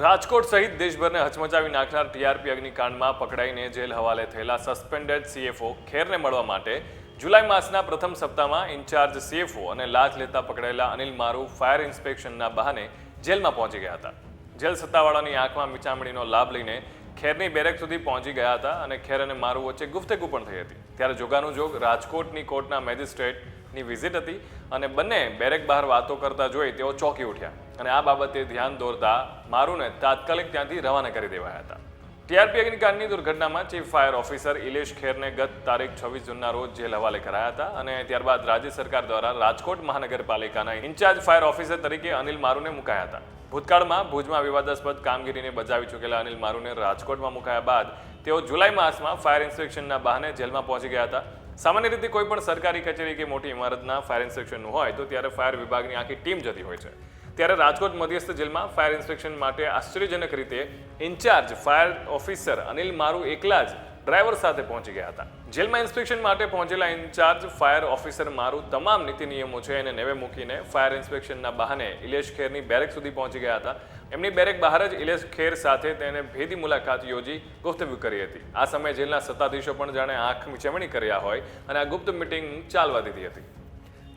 રાજકોટ સહિત દેશભરને હચમચાવી નાખનાર TRP અગ્નિકાંડમાં પકડાઈને jail હવાલે થયેલા સસ્પેન્ડેડ સીએફઓ ખેરને મળવા માટે જુલાઈ માસના પ્રથમ સપ્તાહમાં ઇન્ચાર્જ સીએફઓ અને લાંચ લેતા પકડાયેલા અનિલ મારુ ફાયર ઇન્સ્પેક્શનના બહાને જેલમાં પહોંચી ગયા હતા. જેલ સત્તાવાળાની આંખમાં મિચામણીનો લાભ લઈને ખેરની બેરેક સુધી પહોંચી ગયા હતા અને ખેર અને મારુ વચ્ચે ગુફ્તગુ પણ થઈ હતી. ત્યારે જોગાનું જોગ રાજકોટની કોર્ટના મેજિસ્ટ્રેટની વિઝિટ હતી અને બંને બેરેક બહાર વાતો કરતા જોઈ તેઓ ચોંકી ઉઠ્યા. અને આ બાબતે ધ્યાન દોરતા મારુને તાત્કાલિક ત્યાંથી રવાના કરી દેવાયા હતા. ટીઆરપી અગ્નિકાંડની દુર્ઘટનામાં ચીફ ફાયર ઓફિસર ઇલેશ ખેરને ગત તારીખ છવ્વીસ જૂનના રોજ જેલ હવાલે કરાયા હતા અને ત્યારબાદ રાજ્ય સરકાર દ્વારા રાજકોટ મહાનગરપાલિકાના ઇન્ચાર્જ ફાયર ઓફિસર તરીકે અનિલ મારુને મુકાયા હતા. ભૂતકાળમાં ભુજમાં વિવાદાસ્પદ કામગીરીને બજાવી ચૂકેલા અનિલ મારુને રાજકોટમાં મુકાયા બાદ તેઓ જુલાઈ માસમાં ફાયર ઇન્સ્પેક્શનના બહાને જેલમાં પહોંચી ગયા હતા. સામાન્ય રીતે કોઈ પણ સરકારી કચેરી કે મોટી ઇમારતના ફાયર ઇન્સ્પેક્શનનું હોય તો ત્યારે ફાયર વિભાગની આખી ટીમ જતી હોય છે. ત્યારે રાજકોટ મધ્યસ્થ જેલમાં ફાયર ઇન્સ્પેક્શન માટે આશ્ચર્યજનક રીતે ઇન્ચાર્જ ફાયર ઓફિસર અનિલ મારુ એકલા જ ડ્રાઈવર સાથે પહોંચી ગયા હતા. જેલમાં ઇન્સ્પેક્શન માટે પહોંચેલા ઇન્ચાર્જ ફાયર ઓફિસર મારુ તમામ નીતિ નિયમો છે એને નેવે મૂકીને ફાયર ઇન્સ્પેક્શનના બહાને ઇલેશ ખેરની બેરેક સુધી પહોંચી ગયા હતા. એમની બેરેક બહાર જ ઇલેશ ખેર સાથે તેને ભેદી મુલાકાત યોજી ગુફ્તગુ કરી હતી. આ સમયે જેલના સત્તાધીશો પણ જાણે આંખ ચમણી કર્યા હોય અને આ ગુપ્ત મિટિંગ ચાલવા દીધી હતી.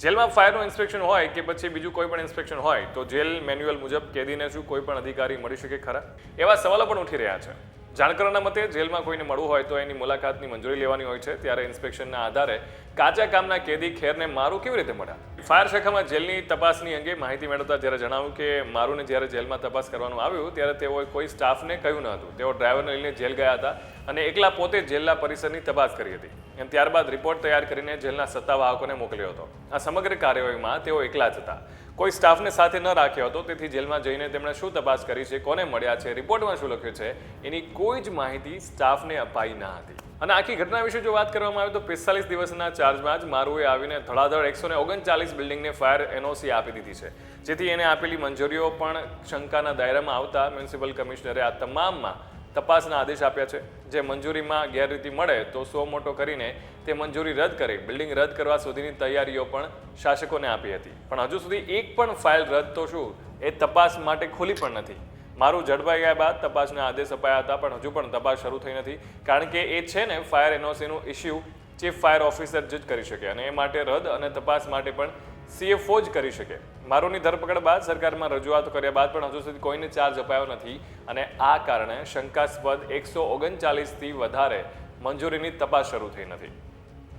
જેલમાં ફાયરનું ઇન્સ્પેક્શન હોય કે પછી બીજું કોઈ પણ ઇન્સ્પેક્શન હોય, તો જેલ મેન્યુઅલ મુજબ કેદીને શું કોઈ પણ અધિકારી મળી શકે ખરા? એવા સવાલો પણ ઉઠી રહ્યા છે. જાણકારોના મતે જેલમાં કોઈને મળવું હોય તો એની મુલાકાતની મંજૂરી લેવાની હોય છે, ત્યારે ઇન્સ્પેક્શનના આધારે કાચા કામના કેદી ખેરને મારું કેવી રીતે મળ્યા ફાયર શાખામાં જેલની તપાસની અંગે માહિતી મેળવતા જ્યારે જણાવ્યું કે મારુને જ્યારે જેલમાં તપાસ કરવાનું આવ્યું, ત્યારે તેઓએ કોઈ સ્ટાફને કહ્યું ન હતું. તેઓ ડ્રાઈવરને લઈને જેલ ગયા હતા અને એકલા પોતે જેલના પરિસરની તપાસ કરી હતી. અને ત્યારબાદ રિપોર્ટ તૈયાર કરીને જેલના સત્તાવાહકોને મોકલ્યો હતો. આ સમગ્ર કાર્યવાહીમાં તેઓ એકલા જ હતા. કોઈ સ્ટાફને સાથે ન રાખ્યો હતો, તેથી જેલમાં જઈને તેમણે શું તપાસ કરી છે, કોને મળ્યા છે, રિપોર્ટમાં શું લખ્યું છે, એની કોઈ જ માહિતી સ્ટાફને અપાઈ ન હતી. અને આખી ઘટના વિશે જો વાત કરવામાં આવે તો પિસ્તાલીસ દિવસના ચાર્જમાં જ મારુએ આવીને ધડાધડ એકસો ને ઓગણચાલીસ બિલ્ડિંગને ફાયર એનઓસી આપી દીધી છે. જેથી એને આપેલી મંજૂરીઓ પણ શંકાના દાયરામાં આવતા મ્યુનિસિપલ કમિશનરે આ તમામમાં તપાસના આદેશ આપ્યા છે. જે મંજૂરીમાં ગેરરીતિ મળે તો સો મોટો કરીને તે મંજૂરી રદ કરી, બિલ્ડિંગ રદ કરવા સુધીની તૈયારીઓ પણ શાસકોને આપી હતી. પણ હજુ સુધી એક પણ ફાઇલ રદ તો શું? એ તપાસ માટે ખુલી પણ નથી. મારું ઝડપાઈ ગયા બાદ તપાસના આદેશ અપાયા હતા, પણ હજુ પણ તપાસ શરૂ થઈ નથી. કારણ કે એ છે ને, ફાયર એનઓસીનું ઇસ્યુ ચીફ ફાયર ઓફિસર જ કરી શકે અને એ માટે રદ અને તપાસ માટે પણ સીએફઓ જ કરી શકે. મારુની ધરપકડ બાદ સરકારમાં રજૂઆતો કર્યા બાદ પણ હજુ સુધી કોઈને ચાર્જ અપાયો નથી અને આ કારણે શંકાસ્પદ એકસો ઓગણચાલીસથી વધારે મંજૂરીની તપાસ શરૂ થઈ નથી.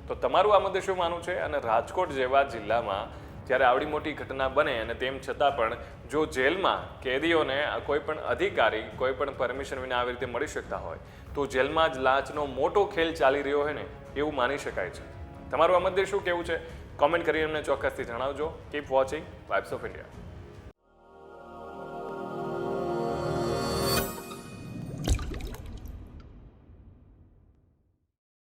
તો તમારું આ મુદ્દે શું માનવું છે? અને રાજકોટ જેવા જિલ્લામાં જ્યારે આવડી મોટી ઘટના બને અને તેમ છતાં પણ જો જેલમાં કેદીઓને કોઈ પણ અધિકારી, કોઈ પણ પરમિશન વિના આવી રીતે મળી શકતા હોય, તો જેલમાં જ લાંચનો મોટો ખેલ ચાલી રહ્યો હોય ને, એવું માની શકાય છે. તમારું આ મુદ્દે શું કહેવું છે? કોમેન્ટ કરી અમને ચોક્કસથી જણાવજો. Keep watching Vibes of India